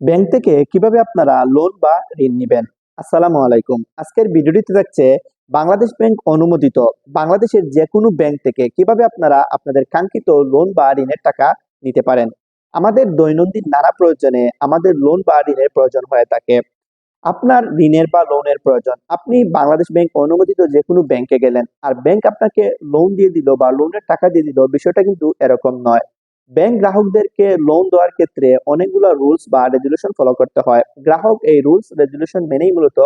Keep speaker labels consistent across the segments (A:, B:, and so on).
A: Bank থেকে কীভাবে আপনারা লোন বা ঋণ নেবেন? আসসালামু আলাইকুম। আজকের ভিডিওটিতে থাকছে বাংলাদেশ ব্যাংক অনুমোদিত বাংলাদেশের যে কোনো ব্যাংক থেকে কীভাবে আপনারা আপনাদের কাঙ্ক্ষিত লোন বা ঋণের টাকা নিতে পারেন। আমাদের দৈনন্দিন নানা প্রয়োজনে আমাদের লোন বা ঋণের প্রয়োজন হয়ে থাকে। আপনার ঋণের বা লোনের প্রয়োজন। আপনি বাংলাদেশ ব্যাংক অনুমোদিত যে কোনো ব্যাংকে গেলেন, আর ব্যাংক আপনাকে লোন দিয়ে দিল বা লোনের টাকা দিয়ে দিল, বিষয়টা কিন্তু এরকম নয়। ব্যাংক গ্রাহকদেরকে লোন দেওয়ার ক্ষেত্রে অনেকগুলো রুলস বা রেজুলেশন ফলো করতে হয়। গ্রাহক এই রুলস রেজুলেশন মেনেই মূলত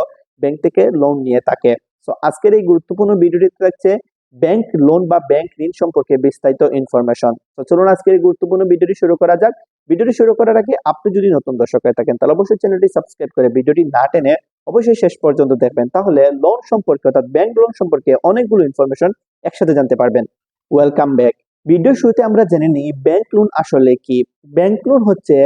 A: ব্যাংক থেকে লোন নিয়ে থাকে। তো আজকের এই গুরুত্বপূর্ণ ভিডিওটিতে থাকছে ব্যাংক লোন বা ব্যাংক ঋণ সম্পর্কে বিস্তারিত ইনফরমেশন তো চলুন আজকের এই গুরুত্বপূর্ণ ভিডিওটি শুরু করা যাক। ভিডিওটি শুরু করার আগে আপনি যদি নতুন দর্শক হয়ে থাকেন, তাহলে অবশ্যই চ্যানেলটি সাবস্ক্রাইব করে ভিডিওটি না টেনে অবশ্যই শেষ পর্যন্ত দেখবেন। তাহলে লোন সম্পর্কে, অর্থাৎ ব্যাংক লোন সম্পর্কে অনেকগুলো ইনফরমেশন একসাথে জানতে পারবেন। ওয়েলকাম ব্যাক ভিডিও শুরুতে আমরা জেনে নিই ব্যাংক লোন আসলে কি? ব্যাংক লোন হচ্ছে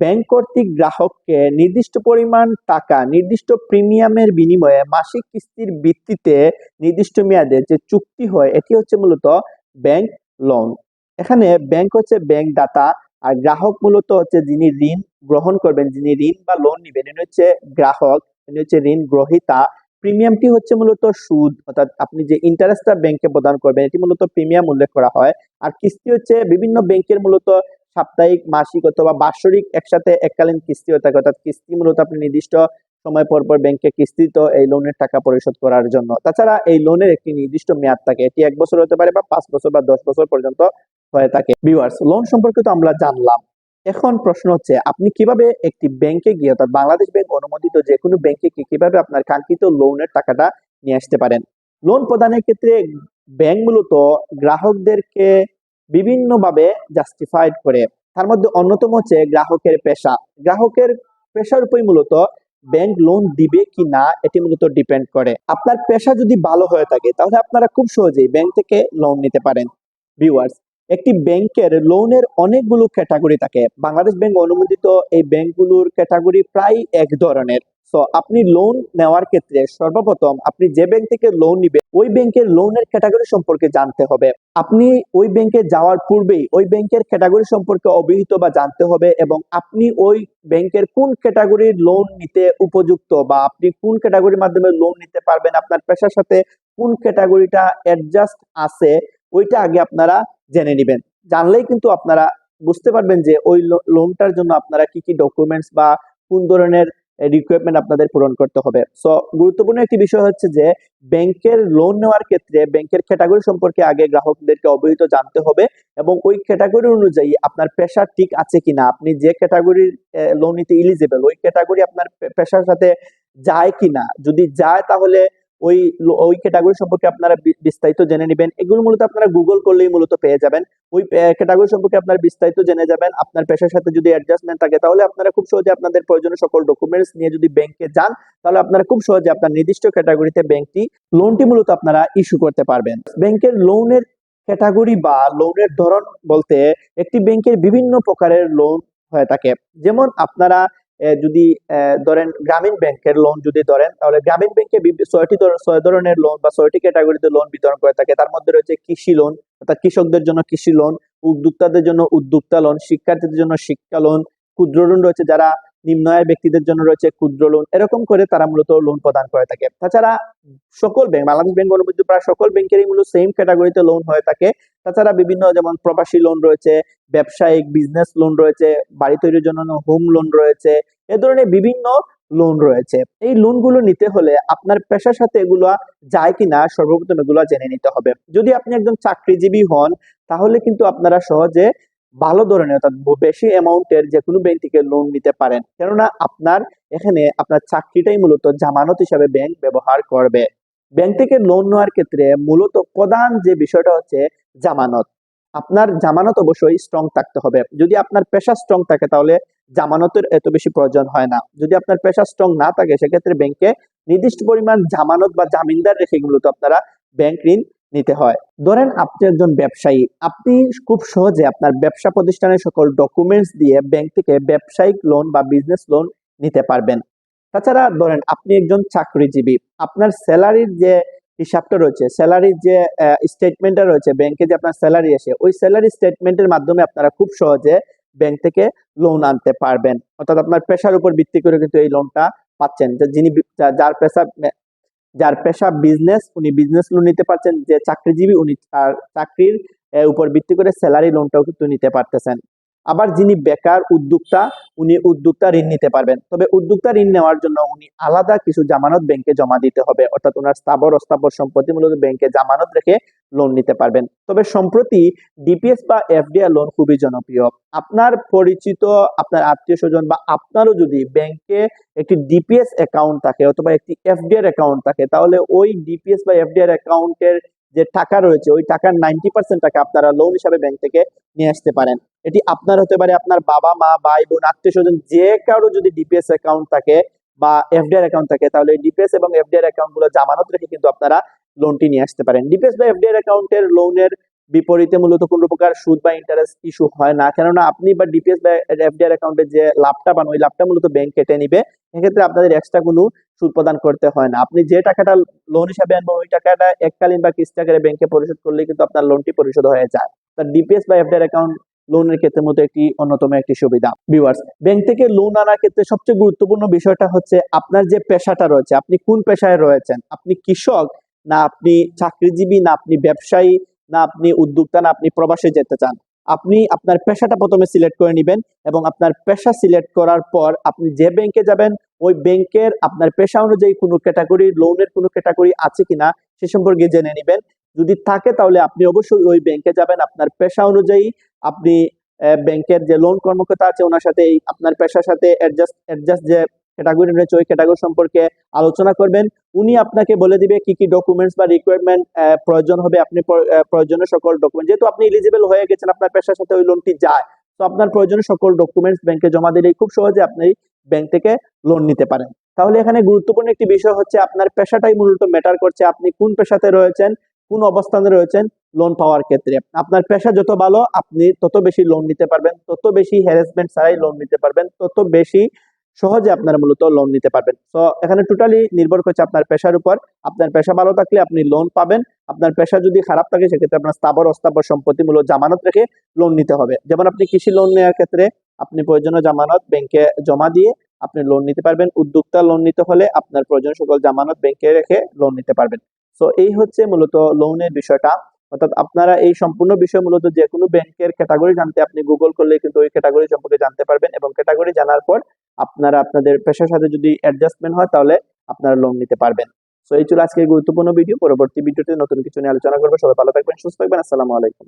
A: ব্যাংক কর্তৃক গ্রাহককে নির্দিষ্ট পরিমাণ টাকা, নির্দিষ্ট প্রিমিয়ামের বিনিময়ে মাসিক কিস্তির ভিত্তিতে নির্দিষ্ট মেয়াদে যে চুক্তি হয়, এটি হচ্ছে মূলত ব্যাংক লোন এখানে ব্যাংক হচ্ছে ব্যাংক দাতা আর গ্রাহক মূলত হচ্ছে যিনি ঋণ গ্রহণ করবেন, যিনি ঋণ বা লোন নিবেন, ইনি হচ্ছে গ্রাহক, ইনি হচ্ছে ঋণ গ্রহীতা। প্রিমিয়ামটি হচ্ছে মূলত সুদ, অর্থাৎ আপনি যে ইন্টারেস্টটা ব্যাংকে প্রদান করবেন, এটি মূলত প্রিমিয়াম উল্লেখ করা হয়। আর কিস্তি হচ্ছে বিভিন্ন ব্যাংকের মূলত সাপ্তাহিক, মাসিক অথবা বাৎসরিক একসাথে এককালীন কিস্তি হয়ে থাকে। অর্থাৎ কিস্তি মূলত আপনি নির্দিষ্ট সময় পর পর ব্যাংকে কিস্তি তো এই লোনের টাকা পরিশোধ করার জন্য। তাছাড়া এই লোনের একটি নির্দিষ্ট মেয়াদ থাকে। এটি এক বছর হতে পারে বা পাঁচ বছর বা দশ বছর পর্যন্ত হয়ে থাকে। ভিউয়ার্স লোন সম্পর্কে তো আমরা জানলাম। এখন প্রশ্ন হচ্ছে, আপনি কীভাবে একটি ব্যাংকে গিয়ে অর্থাৎ বাংলাদেশ ব্যাংক অনুমোদিত যে কোনো ব্যাংকে গিয়ে কীভাবে আপনার কাঙ্ক্ষিত লোনের টাকাটা নিয়ে আসতে পারেন? লোন প্রদানের ক্ষেত্রে ব্যাংক মূলত গ্রাহকদেরকে বিভিন্নভাবে জাস্টিফাইড করে। তার মধ্যে অন্যতম হচ্ছে গ্রাহকের পেশা। গ্রাহকের পেশার উপরই মূলত ব্যাংক লোন দিবে কি না, এটি মূলত ডিপেন্ড করে। আপনার পেশা যদি ভালো হয়ে থাকে, তাহলে আপনারা খুব সহজেই ব্যাংক থেকে লোন নিতে পারেন। ভিউয়ার্স একটি ব্যাংকের লোনের অনেকগুলো ক্যাটাগরি থাকে। বাংলাদেশ ব্যাংক অনুমোদিত এই ব্যাংকগুলোর ক্যাটাগরি প্রায় এক ধরনের। তো আপনি লোন নেওয়ার ক্ষেত্রে সর্বপ্রথম আপনি যে ব্যাংক থেকে লোন নিবেন, ওই ব্যাংকের লোনের ক্যাটাগরি সম্পর্কে জানতে হবে। আপনি ওই ব্যাংকে যাওয়ার পূর্বেই ওই ব্যাংকের ক্যাটাগরি সম্পর্কে অবহিত বা জানতে হবে এবং আপনি ওই ব্যাংকের কোন ক্যাটাগরির লোন নিতে উপযুক্ত বা আপনি কোন ক্যাটাগরির মাধ্যমে লোন নিতে পারবেন, আপনার পেশার সাথে কোন ক্যাটাগরিটা অ্যাডজাস্ট আছে ওইটা আগে আপনারা জেনে নেবেন। জানলেই কিন্তু আপনারা বুঝতে পারবেন যে ওই লোনটার জন্য আপনারা কি কি ডকুমেন্টস বা কোন ধরনের রিকোয়ারমেন্ট আপনাদের পূরণ করতে হবে। সো গুরুত্বপূর্ণ একটি বিষয় হচ্ছে যে ব্যাংকের লোন নেওয়ার ক্ষেত্রে ব্যাংকের ক্যাটাগরি সম্পর্কে আগে গ্রাহকদেরকে অবহিত জানতে হবে এবং ওই ক্যাটাগরি অনুযায়ী আপনার পেশা ঠিক আছে কিনা। আপনি যে ক্যাটাগরির লোন নিতে ইলিজিবল ওই ক্যাটাগরি আপনার পেশার সাথে যায় কিনা। যদি যায় তাহলে ওই ওই ক্যাটাগরি সম্পর্কে আপনারা বিস্তারিত জেনে নেবেন। এগুলো মূলত আপনারা গুগল করলেই মূলত পেয়ে যাবেন। ওই ক্যাটাগরি সম্পর্কে আপনার বিস্তারিত জেনে যাবেন। আপনার পেশার সাথে যদি অ্যাডজাস্টমেন্ট থাকে, তাহলে আপনারা খুব সহজে আপনাদের প্রয়োজনীয় সকল ডকুমেন্টস নিয়ে যদি ব্যাংকে যান, তাহলে আপনারা খুব সহজে আপনার নির্দিষ্ট ক্যাটাগরিতে ব্যাংকটি লোনটি মূলত আপনারা ইস্যু করতে পারবেন। ব্যাংকের লোনের ক্যাটাগরি বা লোনের ধরন বলতে একটি ব্যাংকের বিভিন্ন প্রকারের লোন হয়ে থাকে। যেমন আপনারা যদি ধরেন গ্রামীণ ব্যাংকের লোন যদি ধরেন, তাহলে গ্রামীণ ব্যাংকে ছয়টি ছয় ধরনের লোন বা ছয়টি ক্যাটাগরিতে লোন বিতরণ করে থাকে। তার মধ্যে রয়েছে কৃষি লোন অর্থাৎ কৃষকদের জন্য কৃষি লোন উদ্যোক্তাদের জন্য উদ্যোক্তা লোন শিক্ষার্থীদের জন্য শিক্ষা লোন ক্ষুদ্র লোন রয়েছে যারা নিম্ন আয়ের ব্যক্তিদের জন্য রয়েছে ক্ষুদ্র লোন এরকম করে তারা মূলত লোন প্রদান করে থাকে। তাছাড়া সকল ব্যাংক বাংলাদেশ ব্যাংক অনুমোদিত প্রায় সকল ব্যাংকেরই মূলত সেম ক্যাটাগরিতে লোন হয়ে থাকে। তাছাড়া বিভিন্ন যেমন প্রবাসী লোন রয়েছে, ব্যবসায়িক বিজনেস লোন রয়েছে, বাড়ি তৈরির জন্য হোম লোন রয়েছে, এ ধরনের বিভিন্ন লোন রয়েছে। এই লোনগুলো নিতে হলে আপনার পেশার সাথে এগুলো যায় কিনা সর্বপ্রথম এগুলো জেনে নিতে হবে। যদি আপনি একজন চাকরিজীবী হন, তাহলে কিন্তু আপনারা সহজে ভালো ধরনের, অর্থাৎ বেশি অ্যামাউন্টের যে কোনো ব্যাংক থেকে লোন নিতে পারেন। কেননা আপনার এখানে আপনার চাকরিটাই মূলত জামানত হিসাবে ব্যাংক ব্যবহার করবে। ব্যাংক থেকে লোন নেওয়ার ক্ষেত্রে মূলত প্রধান যে বিষয়টা হচ্ছে জামানত। আপনার জামানত অবশ্যই স্ট্রং থাকতে হবে। যদি আপনার পেশা স্ট্রং থাকে, তাহলে জামানতের এত বেশি প্রয়োজন হয় না। যদি আপনার পেশা স্ট্রং না থাকে, সেক্ষেত্রে ব্যাংকে নির্দিষ্ট পরিমাণ জামানত বা জামিনদার রেখে মূলত আপনারা ব্যাংক ঋণ নিতে হয়। ধরেন আপনি একজন ব্যবসায়ী। আপনি খুব সহজে আপনার ব্যবসা প্রতিষ্ঠানের সকল ডকুমেন্টস দিয়ে ব্যাংক থেকে ব্যবসায়িক লোন বা বিজনেস লোন নিতে পারবেন। তাছাড়া ধরেন আপনি একজন চাকরিজীবী। আপনার স্যালারির যে হিসাবটা রয়েছে। স্যালারির যে স্টেটমেন্টটা রয়েছে, ব্যাংকে যে আপনার স্যালারি আসে, ওই স্যালারি স্টেটমেন্টের মাধ্যমে আপনারা খুব সহজে ব্যাংক থেকে লোন আনতে পারবেন। অর্থাৎ আপনার পেশার উপর ভিত্তি করে কিন্তু এই লোনটা পাচ্ছেন। যিনি যার পেশা যার পেশা বিজনেস উনি বিজনেস লোন নিতে পারছেন। যে চাকরিজীবী, উনি তার চাকরির উপর ভিত্তি করে স্যালারি লোনটাও কিন্তু নিতে পারতেছেন। আবার যিনি বেকার উদ্যোক্তা, উনি উদ্যোক্তা ঋণ নিতে পারবেন। তবে উদ্যোক্তা ঋণ নেওয়ার জন্য উনি আলাদা কিছু জামানত ব্যাংকে জমা দিতে হবে। অর্থাৎ ওনার স্থাবর অস্থাবর সম্পত্তি মূলত ব্যাংকে জামানত রেখে লোন নিতে পারবেন। তবে সম্প্রতি ডিপিএস বা এফডিআর লোন খুবই জনপ্রিয়। আপনার পরিচিত, আপনার আত্মীয় স্বজন বা আপনারও যদি ব্যাংকে একটি ডিপিএস অ্যাকাউন্ট থাকে অথবা একটি এফডিআর অ্যাকাউন্ট থাকে, তাহলে ওই ডিপিএস বা এফডিআর অ্যাকাউন্টের যে টাকা রয়েছে, ওই টাকার নাইনটি পার্সেন্ট টাকা আপনারা লোন হিসাবে ব্যাংক থেকে নিয়ে আসতে পারেন। এটি আপনার হতে পারে আপনার বাবা, মা, ভাই, বোন, আত্মীয় স্বজন, যে কারও যদি ডিপিএস অ্যাকাউন্ট থাকে বা এফডিআর অ্যাকাউন্ট থাকে, তাহলে ডিপিএস এবং এফডিআর অ্যাকাউন্টগুলো জামানত রেখে কিন্তু আপনারা লোনটি নিয়ে আসতে পারেন। ডিপিএস বা এফডিআর অ্যাকাউন্টের লোনের বিপরীতে মূলত কোন প্রকার সুদ বা ইন্টারেস্ট ইস্যু হয় না। কেননা আপনি বা ডিপিএস বা এফডিআর অ্যাকাউন্টে যে লাভটা পান, ওই লাভটা মূলত ব্যাংক কেটে নিবে। সেক্ষেত্রে আপনাদের এক্সট্রা কোনো সুদ প্রদান করতে হয় না। আপনি যে টাকাটা লোন হিসাবে আনবেন, ওই টাকাটা এককালীন বা কিস্তি আকারে ব্যাংকে পরিশোধ করলে কিন্তু আপনার লোনটি পরিশোধ হয়ে যায়। তার ডিপিএস বা এফডিআর অ্যাকাউন্ট লোনের ক্ষেত্রে মতো একটি অন্যতম একটি সুবিধা। ভিউয়ার্স ব্যাংক থেকে লোন আনার ক্ষেত্রে সবচেয়ে গুরুত্বপূর্ণ বিষয়টা হচ্ছে আপনার যে পেশাটা রয়েছে, আপনি কোন পেশায় রয়েছেন? আপনি কৃষক না আপনি চাকরিজীবী না আপনি ব্যবসায়ী না আপনি উদ্যোক্তা না আপনি প্রবাসে যেতে চান? আপনি আপনার পেশাটা প্রথমে সিলেক্ট করে নেবেন এবং আপনার পেশা সিলেক্ট করার পর আপনি যে ব্যাংকে যাবেন ওই ব্যাংকের আপনার পেশা অনুযায়ী কোনো ক্যাটাগরি লোনের কোনো ক্যাটাগরি আছে কিনা সে সম্পর্কে জেনে নেবেন। যদি থাকে তাহলে আপনি অবশ্যই ওই ব্যাংকে যাবেন। আপনার পেশা অনুযায়ী আপনি ব্যাংকের যে লোন কর্মকর্তা আছে ওনার সাথে আপনার পেশার সাথে অ্যাডজাস্ট অ্যাডজাস্ট যে ক্যাটাগরি রয়েছে ওই ক্যাটাগরি সম্পর্কে আলোচনা করবেন। উনি আপনাকে বলে দিবে কি কি ডকুমেন্টস বা রিকোয়ারমেন্ট প্রয়োজন হবে। আপনি প্রয়োজনীয় সকল ডকুমেন্ট যেহেতু আপনি এলিজিবল হয়ে গেছেন, আপনার পেশার সাথে ওই লোনটি যায়। তো আপনার প্রয়োজনীয় সকল ডকুমেন্টস ব্যাংকে জমা দিলেই খুব সহজে আপনি ব্যাংক থেকে লোন নিতে পারেন। তাহলে এখানে গুরুত্বপূর্ণ একটি বিষয় হচ্ছে আপনার পেশাটাই মূলত ম্যাটার করছে, আপনি কোন পেশাতে রয়েছেন, কোন অবস্থানে রয়েছেন লোন পাওয়ার ক্ষেত্রে। আপনার পেশা যত ভালো, আপনি তত বেশি লোন নিতে পারবেন, তত বেশি হ্যারাসমেন্ট ছাড়াই লোন নিতে পারবেন, তত বেশি সহজে আপনারা মূলত লোন নিতে পারবেন। তো এখানে টোটালি নির্ভর করছে আপনার পেশার উপর। আপনার পেশা ভালো থাকলে আপনি লোন পাবেন, আপনার পেশা যদি খারাপ থাকে সেক্ষেত্রে আপনার স্থাবর অস্থাবর সম্পত্তি মূলত জামানত রেখে লোন নিতে হবে। যেমন আপনি কৃষি লোন নেওয়ার ক্ষেত্রে আপনি প্রয়োজনীয় জামানত ব্যাংকে জমা দিয়ে আপনি লোন নিতে পারবেন। উদ্যোক্তা লোন নিতে হলে আপনার প্রয়োজন সকল জামানত ব্যাংকে রেখে লোন নিতে পারবেন। তো এই হচ্ছে মূলত লোনের বিষয়টা। অর্থাৎ আপনারা এই সম্পূর্ণ বিষয় মূলত যে কোনো ব্যাংকের ক্যাটাগরি জানতে আপনি গুগল করলে কিন্তু ওই ক্যাটাগরি সম্পর্কে জানতে পারবেন এবং ক্যাটাগরি জানার পর আপনারা আপনাদের পেশার সাথে যদি অ্যাডজাস্টমেন্ট হয় তাহলে আপনারা লোন নিতে পারবেন। তো এই ছিল আজকে গুরুত্বপূর্ণ ভিডিও পরবর্তী ভিডিওতে নতুন কিছু নিয়ে আলোচনা করব। সবাই ভালো থাকবেন, সুস্থ থাকবেন। আসসালামু আলাইকুম।